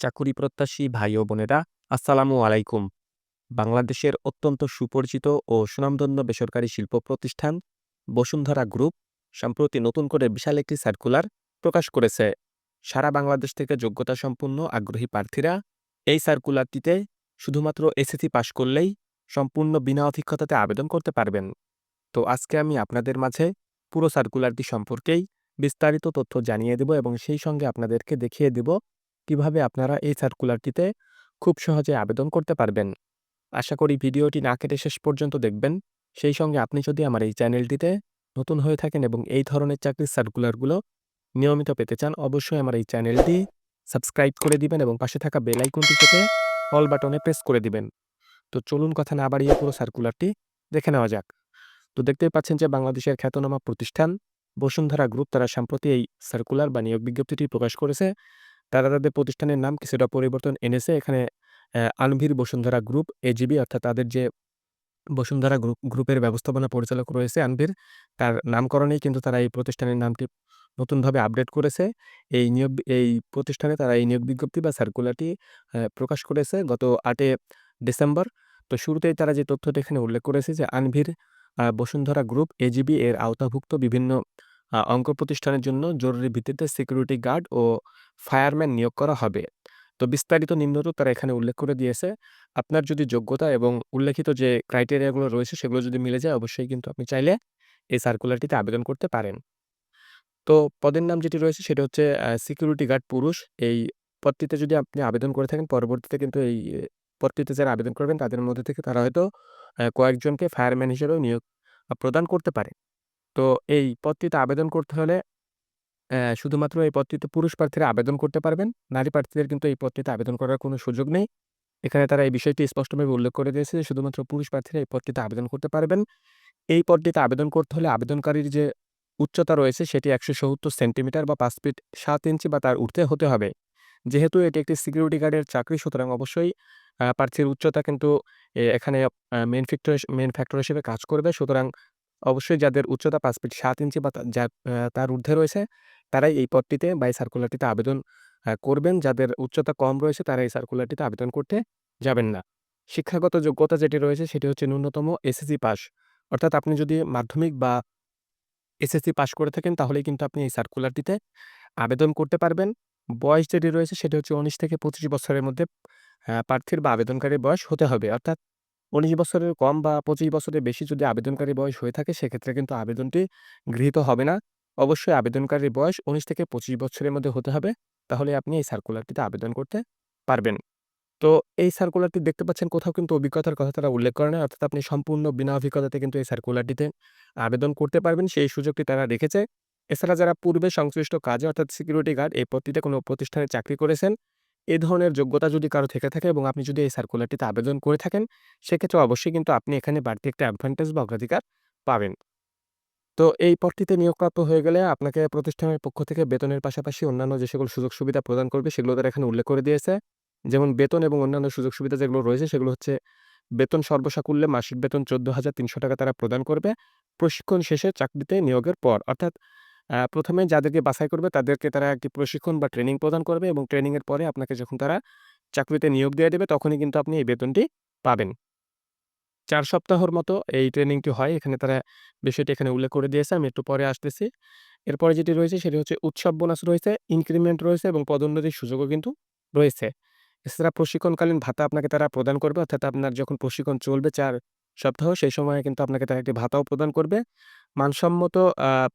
চাকুরি প্রত্যাশী ভাই ও বোনেরা, আসসালামু আলাইকুম। বাংলাদেশের অত্যন্ত সুপরিচিত ও সুনামধন্য বেসরকারি শিল্প প্রতিষ্ঠান বসুন্ধরা গ্রুপ সম্প্রতি নতুন করে বিশাল একটি সার্কুলার প্রকাশ করেছে। সারা বাংলাদেশ থেকে যোগ্যতা সম্পন্ন আগ্রহী প্রার্থীরা এই সার্কুলারটিতে শুধুমাত্র এসএসসি পাশ করলেই সম্পূর্ণ বিনা অভিজ্ঞতাতে আবেদন করতে পারবেন। তো আজকে আমি আপনাদের মাঝে পুরো সার্কুলারটি সম্পর্কেই বিস্তারিত তথ্য জানিয়ে দেব এবং সেই সঙ্গে আপনাদেরকে দেখিয়ে দেব কীভাবে আপনারা এই সার্কুলারটিতে খুব সহজে আবেদন করতে পারবেন। আশা করি ভিডিওটি না কেটে শেষ পর্যন্ত দেখবেন। সেই সঙ্গে আপনি যদি আমার এই চ্যানেলটিতে নতুন হয়ে থাকেন এবং এই ধরনের চাকরির সার্কুলারগুলো নিয়মিত পেতে চান, অবশ্যই আমার এই চ্যানেলটি সাবস্ক্রাইব করে দিবেন এবং পাশে থাকা বেল আইকনটি চেপে অল বাটনে প্রেস করে দিবেন। তো চলুন কথা না বাড়িয়ে পুরো সার্কুলারটি দেখে নেওয়া যাক। তো দেখতেই পাচ্ছেন যে বাংলাদেশের খ্যাতনামা প্রতিষ্ঠান বসুন্ধরা গ্রুপ তারা সম্প্রতি এই সার্কুলার বা নিয়োগ বিজ্ঞপ্তিটি প্রকাশ করেছে। তারা তাদের প্রতিষ্ঠানের নাম কিছুটা পরিবর্তন এনেছে। এখানে আনভির বসুন্ধরা গ্রুপ এজিবি অর্থাৎ তাদের যে বসুন্ধরা গ্রুপ গ্রুপের ব্যবস্থাপনা পরিচালক রয়েছে আনভির, তার নামকরণেই কিন্তু তারা এই প্রতিষ্ঠানের নামটি নতুনভাবে আপডেট করেছে। এই নিয়োগ, এই প্রতিষ্ঠানে তারা এই নিয়োগ বিজ্ঞপ্তি বা সার্কুলারটি প্রকাশ করেছে গত আটে ডিসেম্বর। তো শুরুতেই তারা যে তথ্যটি এখানে উল্লেখ করেছে যে আনভির বসুন্ধরা গ্রুপ এজিবি এর আওতাভুক্ত বিভিন্ন অঙ্ক প্রতিষ্ঠানের জন্য জরুরি ভিত্তিতে সিকিউরিটি গার্ড ও ফায়ারম্যান নিয়োগ করা হবে। তো বিস্তারিত নিম্নরূপ তারা এখানে উল্লেখ করে দিয়েছে। আপনার যদি যোগ্যতা এবং উল্লেখিত যে ক্রাইটেরিয়াগুলো রয়েছে সেগুলো যদি মিলে যায়, অবশ্যই কিন্তু আপনি চাইলে এই সার্কুলারটিতে আবেদন করতে পারেন। তো পদের নাম যেটি রয়েছে সেটা হচ্ছে সিকিউরিটি গার্ড পুরুষ। এই পদটিতে যদি আপনি আবেদন করে থাকেন, পরবর্তীতে কিন্তু এই পদটিতে যারা আবেদন করবেন, তাদের মধ্যে থেকে তারা হয়তো কয়েকজনকে ফায়ারম্যান হিসেবেও নিয়োগ প্রদান করতে পারে। তো এই পদটিতে আবেদন করতে হলে শুধুমাত্র এই পদটিতে পুরুষ প্রার্থীরা আবেদন করতে পারবেন। নারী প্রার্থীদের কিন্তু এই পদটিতে আবেদন করার কোনো সুযোগ নেই। এখানে তারা এই বিষয়টি স্পষ্টভাবে উল্লেখ করে দিয়েছে যে শুধুমাত্র পুরুষ প্রার্থীরা এই পদটিতে আবেদন করতে পারবেন। এই পদটিতে আবেদন করতে হলে আবেদনকারীর যে উচ্চতা রয়েছে সেটি একশো সত্তর সেন্টিমিটার বা পাঁচ ফিট সাত ইঞ্চি বা তার ঊর্ধ্বে হতে হবে। যেহেতু এটি একটি সিকিউরিটি গার্ডের চাকরি, সুতরাং অবশ্যই প্রার্থীর উচ্চতা কিন্তু এখানে মেন ফ্যাক্টর মেন ফ্যাক্টর হিসেবে কাজ করবে। সুতরাং অবশ্যই যাদের উচ্চতা পাঁচ ফিট সাত ইঞ্চি বা তার ঊর্ধ্বে রয়েছে, তারাই এই পদটিতে বা এই সার্কুলারটিতে আবেদন করবেন। যাদের উচ্চতা কম রয়েছে, তারা এই সার্কুলারটিতে আবেদন করতে যাবেন না। শিক্ষাগত যোগ্যতা যেটি রয়েছে, সেটি হচ্ছে ন্যূনতম এসএসসি পাস। অর্থাৎ আপনি যদি মাধ্যমিক বা এসএসসি পাস করে থাকেন, তাহলেই কিন্তু আপনি এই সার্কুলারটিতে আবেদন করতে পারবেন। বয়স যেটি রয়েছে, সেটি হচ্ছে উনিশ থেকে পঁচিশ বছরের মধ্যে প্রার্থীর বা আবেদনকারীর বয়স হতে হবে। অর্থাৎ উনিশ বছরের কম বা পঁচিশ বছরের বেশি যদি আবেদনকারী বয়স হয়ে থাকে, সেক্ষেত্রে কিন্তু আবেদনটি গৃহীত হবে না। অবশ্যই আবেদনকারীর বয়স উনিশ থেকে পঁচিশ বছরের মধ্যে হতে হবে। তাহলে আপনি এই সার্কুলারটিতে আবেদন করতে পারবেন। তো এই সার্কুলারটি দেখতে পাচ্ছেন, কোথাও কিন্তু অভিজ্ঞতার কথা তারা উল্লেখ করে না। অর্থাৎ আপনি সম্পূর্ণ বিনা অভিজ্ঞতাতে কিন্তু এই সার্কুলারটিতে আবেদন করতে পারবেন। সেই সুযোগটি তারা রেখেছে। এছাড়া যারা পূর্বে সংশ্লিষ্ট কাজে, অর্থাৎ সিকিউরিটি গার্ড এই পদটিতে কোনো প্রতিষ্ঠানে চাকরি করেছেন এ ধরনের যোগ্যতা যদি কারও থেকে থাকে এবং আপনি যদি এই সার্কুলারটিতে আবেদন করে থাকেন, সেক্ষেত্রে অবশ্যই কিন্তু আপনি এখানে বাড়তি একটা অ্যাডভান্টেজ বা অগ্রাধিকার পাবেন। তো এই পদটিতে নিয়োগপ্রাপ্ত হয়ে গেলে আপনাকে প্রতিষ্ঠানের পক্ষ থেকে বেতনের পাশাপাশি অন্যান্য যে সকল সুযোগ সুবিধা প্রদান করবে, সেগুলো তারা এখানে উল্লেখ করে দিয়েছে। যেমন বেতন এবং অন্যান্য সুযোগ সুবিধা যেগুলো রয়েছে, সেগুলো হচ্ছে বেতন সর্বসাকুল্যে মাসিক বেতন চোদ্দ হাজার তিনশো টাকা তারা প্রদান করবে। প্রশিক্ষণ শেষে চাকরিতে নিয়োগের পর, অর্থাৎ প্রথমে যাদেরকে বাছাই করবে, তাদেরকে তারা একটি প্রশিক্ষণ বা ট্রেনিং প্রদান করবে এবং ট্রেনিংয়ের পরে আপনাকে যখন তারা চাকরিতে নিয়োগ দিয়ে দেবে, তখনই কিন্তু আপনি এই বেতনটি পাবেন। চার সপ্তাহর মতো এই ট্রেনিংটি হয়। এখানে তারা বিষয়টি এখানে উল্লেখ করে দিয়েছে, আমি একটু পরে আসতেছি। এরপরে যেটি রয়েছে, সেটি হচ্ছে উৎসব বোনাস রয়েছে ইনক্রিমেন্ট রয়েছে এবং পদোন্নতির সুযোগও কিন্তু রয়েছে। এছাড়া প্রশিক্ষণকালীন ভাতা আপনাকে তারা প্রদান করবে, অর্থাৎ আপনার যখন প্রশিক্ষণ চলবে চার সপ্তাহ, সেই সময়ে কিন্তু আপনাকে তারা একটি ভাতাও প্রদান করবে। মানসম্মত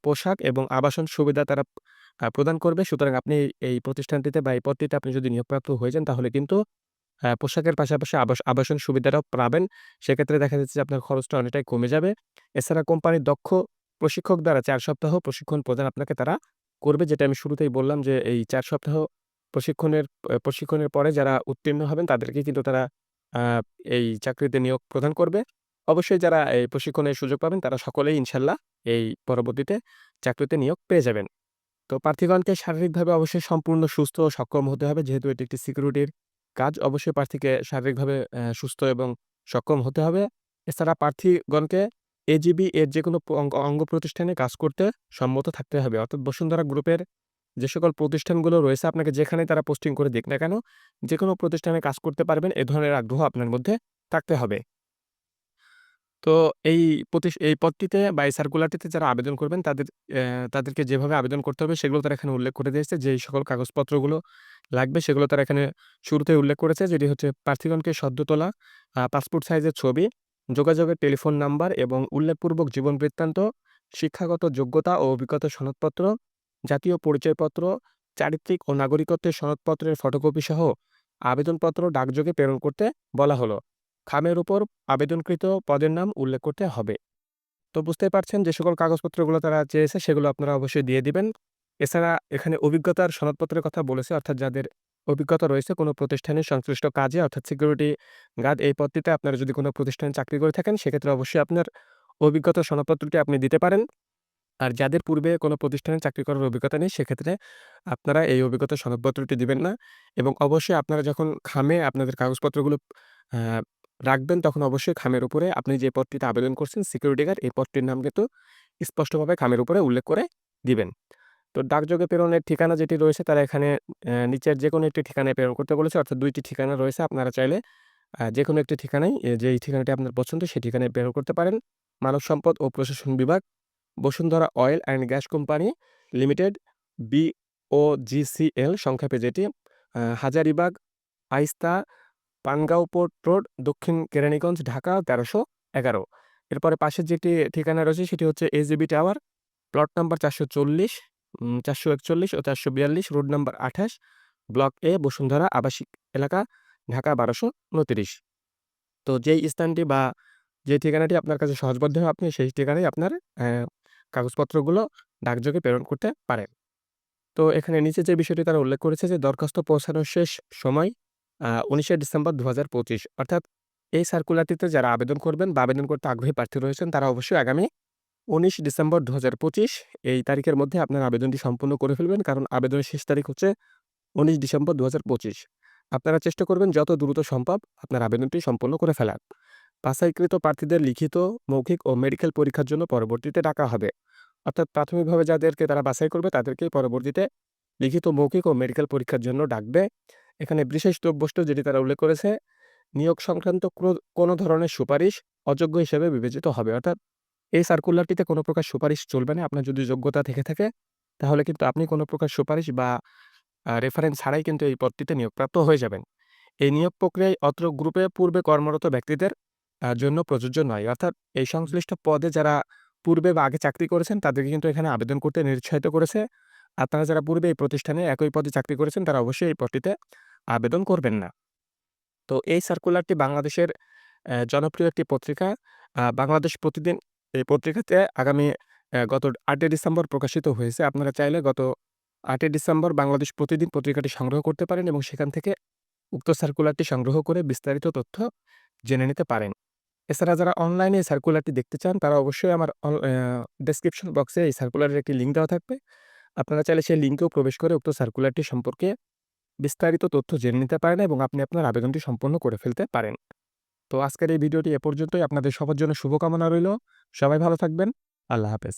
পোশাক এবং আবাসন সুবিধা তারা প্রদান করবে। সুতরাং আপনি এই প্রতিষ্ঠানটিতে বা এই পদটিতে আপনি যদি নিয়োগপ্রাপ্ত হয়ে যান, তাহলে কিন্তু পোশাকের পাশাপাশি আবাস, আবাসন সুবিধাটাও পাবেন। সেক্ষেত্রে দেখা যাচ্ছে যে আপনার খরচটা অনেকটাই কমে যাবে। এছাড়া কোম্পানির দক্ষ প্রশিক্ষক দ্বারা চার সপ্তাহ প্রশিক্ষণ প্রদান আপনাকে তারা করবে, যেটা আমি শুরুতেই বললাম যে এই চার সপ্তাহ প্রশিক্ষণের প্রশিক্ষণের পরে যারা উত্তীর্ণ হবেন, তাদেরকে কিন্তু তারা এই চাকরিতে নিয়োগ প্রদান করবে। অবশ্যই যারা এই প্রশিক্ষণের সুযোগ পাবেন, তারা সকলেই ইনশাল্লাহ এই পরবর্তীতে চাকরিতে নিয়োগ পেয়ে যাবেন। তো প্রার্থীগণকে শারীরিকভাবে অবশ্যই সম্পূর্ণ সুস্থ ও সক্ষম হতে হবে। যেহেতু এটি একটি সিকিউরিটির কাজ অবশ্যই প্রার্থীকে শারীরিকভাবে সুস্থ এবং সক্ষম হতে হবে। এছাড়া প্রার্থীগণকে এজিবি এর যে কোনো অঙ্গ প্রতিষ্ঠানে কাজ করতে সম্মত থাকতে হবে। অর্থাৎ বসুন্ধরা গ্রুপের যে সকল প্রতিষ্ঠানগুলো রয়েছে আপনাকে যেখানেই তারা পোস্টিং করে দিক না কেন, যেকোনো প্রতিষ্ঠানে কাজ করতে পারবেন এ ধরনের আগ্রহ আপনার মধ্যে থাকতে হবে। তো এই প্রতিস এই পদটিতে বা এই সার্কুলারটিতে যারা আবেদন করবেন তাদের তাদেরকে যেভাবে আবেদন করতে হবে সেগুলো তারা এখানে উল্লেখ করে দিয়েছে। যেই সকল কাগজপত্রগুলো লাগবে সেগুলো তারা এখানে শুরুতেই উল্লেখ করেছে। যেটি হচ্ছে প্রার্থীগণকে সদ্য তোলা পাসপোর্ট সাইজের ছবি, যোগাযোগের টেলিফোন নাম্বার এবং উল্লেখপূর্বক জীবন বৃত্তান্ত, শিক্ষাগত যোগ্যতা ও অভিজ্ঞতা সনদপত্র, জাতীয় পরিচয়পত্র, চারিত্রিক ও নাগরিকত্বের সনদপত্রের ফটোকপি সহ আবেদনপত্র ডাকযোগে প্রেরণ করতে বলা হলো। খামের উপর আবেদনকৃত পদের নাম উল্লেখ করতে হবে। তো বুঝতেই পারছেন যে সকল কাগজপত্রগুলো তারা চেয়েছে সেগুলো আপনারা অবশ্যই দিয়ে দিবেন। এছাড়া এখানে অভিজ্ঞতার সনদপত্রের কথা বলেছে, অর্থাৎ যাদের অভিজ্ঞতা রয়েছে কোনো প্রতিষ্ঠানের সংশ্লিষ্ট কাজে, অর্থাৎ সিকিউরিটি গার্ড এই পদটিতে আপনারা যদি কোনো প্রতিষ্ঠানে চাকরি করে থাকেন, সেক্ষেত্রে অবশ্যই আপনার অভিজ্ঞতা সনদপত্রটি আপনি দিতে পারেন। আর যাদের পূর্বে কোনো প্রতিষ্ঠানে চাকরি করার অভিজ্ঞতা নেই, সেক্ষেত্রে আপনারা এই অভিজ্ঞতার সনদপত্রটি দিবেন না এবং অবশ্যই আপনারা যখন খামে আপনাদের কাগজপত্রগুলো রাখবেন তখন অবশ্যই খামের উপরে আপনি যে পদটিতে আবেদন করছেন সিকিউরিটি গার্ড এই পদটির নাম কিন্তু স্পষ্টভাবে খামের উপরে উল্লেখ করে দিবেন। তো ডাকযোগে প্রেরণের ঠিকানা যেটি রয়েছে তারা এখানে নিচের যে কোনো একটি ঠিকানায় প্রেরণ করতে বলেছে অর্থাৎ দুইটি ঠিকানা রয়েছে আপনারা চাইলে যে কোনো একটি ঠিকানায় যেই ঠিকানাটি আপনার পছন্দ সেই ঠিকানায় প্রেরণ করতে পারেন। মানব সম্পদ ও প্রশাসন বিভাগ, Bashundhara oil and gas company limited BOGCL সংক্ষেপে যেটি হাজারিবাগ আইস্তা, পানগাঁও পোর্ট রোড, দক্ষিণ কেরানীগঞ্জ, ঢাকা ১৩১১ এরপরে পাশের যেটি ঠিকানা রয়েছে সেটি হচ্ছে এজিবি টাওয়ার, প্লট নাম্বার চারশো চল্লিশ চারশো একচল্লিশ ও ৪৪২ road number ২৮, block A Bashundhara আবাসিক এলাকা, ঢাকা ১২২৯ তো যেই স্থানটি বা যে ঠিকানাটি আপনার কাছে সহজবদ্ধ হবে আপনি সেই ঠিকানায় আপনার কাগজপত্রগুলো ডাকযোগে প্রেরণ করতে পারেন। তো এখানে নিচে যে বিষয়টি তারা উল্লেখ করেছে যে দরখাস্ত পৌঁছানোর শেষ সময় ১৯শে ডিসেম্বর ২০২৫ অর্থাৎ এই সার্কুলারটিতে যারা আবেদন করবেন বা আবেদন করতে আগ্রহী প্রার্থী রয়েছেন তারা অবশ্যই আগামী ১৯ ডিসেম্বর ২০২৫ এই তারিখের মধ্যে আপনার আবেদনটি সম্পূর্ণ করে ফেলবেন। কারণ আবেদনের শেষ তারিখ হচ্ছে ১৯ ডিসেম্বর ২০২৫ আপনারা চেষ্টা করবেন যত দ্রুত সম্ভব আপনার আবেদনটি সম্পন্ন করে ফেলার। বাছাইকৃত প্রার্থীদের লিখিত, মৌখিক ও মেডিকেল পরীক্ষার জন্য পরবর্তীতে ডাকা হবে। অর্থাৎ প্রাথমিকভাবে যাদেরকে তারা বাছাই করবে তাদেরকেই পরবর্তীতে লিখিত, মৌখিক ও মেডিকেল পরীক্ষার জন্য ডাকবে। এখানে বিশেষ দ্রব্যস্তু যেটি তারা উল্লেখ করেছে, নিয়োগ সংক্রান্ত ক্রো কোনো ধরনের সুপারিশ অযোগ্য হিসেবে বিবেচিত হবে। অর্থাৎ এই সার্কুলারটিতে কোনো প্রকার সুপারিশ চলবে না। আপনার যদি যোগ্যতা থেকে থাকে তাহলে কিন্তু আপনি কোনো প্রকার সুপারিশ বা রেফারেন্স ছাড়াই কিন্তু এই পদটিতে নিয়োগপ্রাপ্ত হয়ে যাবেন। এই নিয়োগ প্রক্রিয়ায় অত্র গ্রুপে পূর্বে কর্মরত ব্যক্তিদের জন্য প্রযোজ্য নয়। অর্থাৎ এই সংশ্লিষ্ট পদে যারা পূর্বে বা আগে চাকরি করেছেন তাদেরকে কিন্তু এখানে আবেদন করতে নিরুৎসাহিত করেছে। আপনারা যারা পূর্বে এই প্রতিষ্ঠানে একই পদে চাকরি করেছেন তারা অবশ্যই এই পদটিতে আবেদন করবেন না। তো এই সার্কুলারটি বাংলাদেশের জনপ্রিয় একটি পত্রিকা বাংলাদেশ প্রতিদিন এই পত্রিকাতে আগামী গত ৮ই ডিসেম্বর প্রকাশিত হয়েছে। আপনারা চাইলে গত ৮ই ডিসেম্বর বাংলাদেশ প্রতিদিন পত্রিকাটি সংগ্রহ করতে পারেন এবং সেখান থেকে উক্ত সার্কুলারটি সংগ্রহ করে বিস্তারিত তথ্য জেনে নিতে পারেন। এছাড়া যারা অনলাইনে এই সার্কুলারটি দেখতে চান, তারা অবশ্যই আমার ডেসক্রিপশন বক্সে এই সার্কুলারের একটি লিঙ্ক দেওয়া থাকবে। আপনারা চাইলে সেই লিঙ্কেও প্রবেশ করে উক্ত সার্কুলারটি সম্পর্কে বিস্তারিত তথ্য জেনে নিতে পারেন এবং আপনি আপনার আবেদনটি সম্পন্ন করে ফেলতে পারেন। তো আজকের এই ভিডিওটি এ পর্যন্তই। আপনাদের সবার জন্য শুভকামনা রইল সবাই ভালো থাকবেন। আল্লাহ হাফেজ।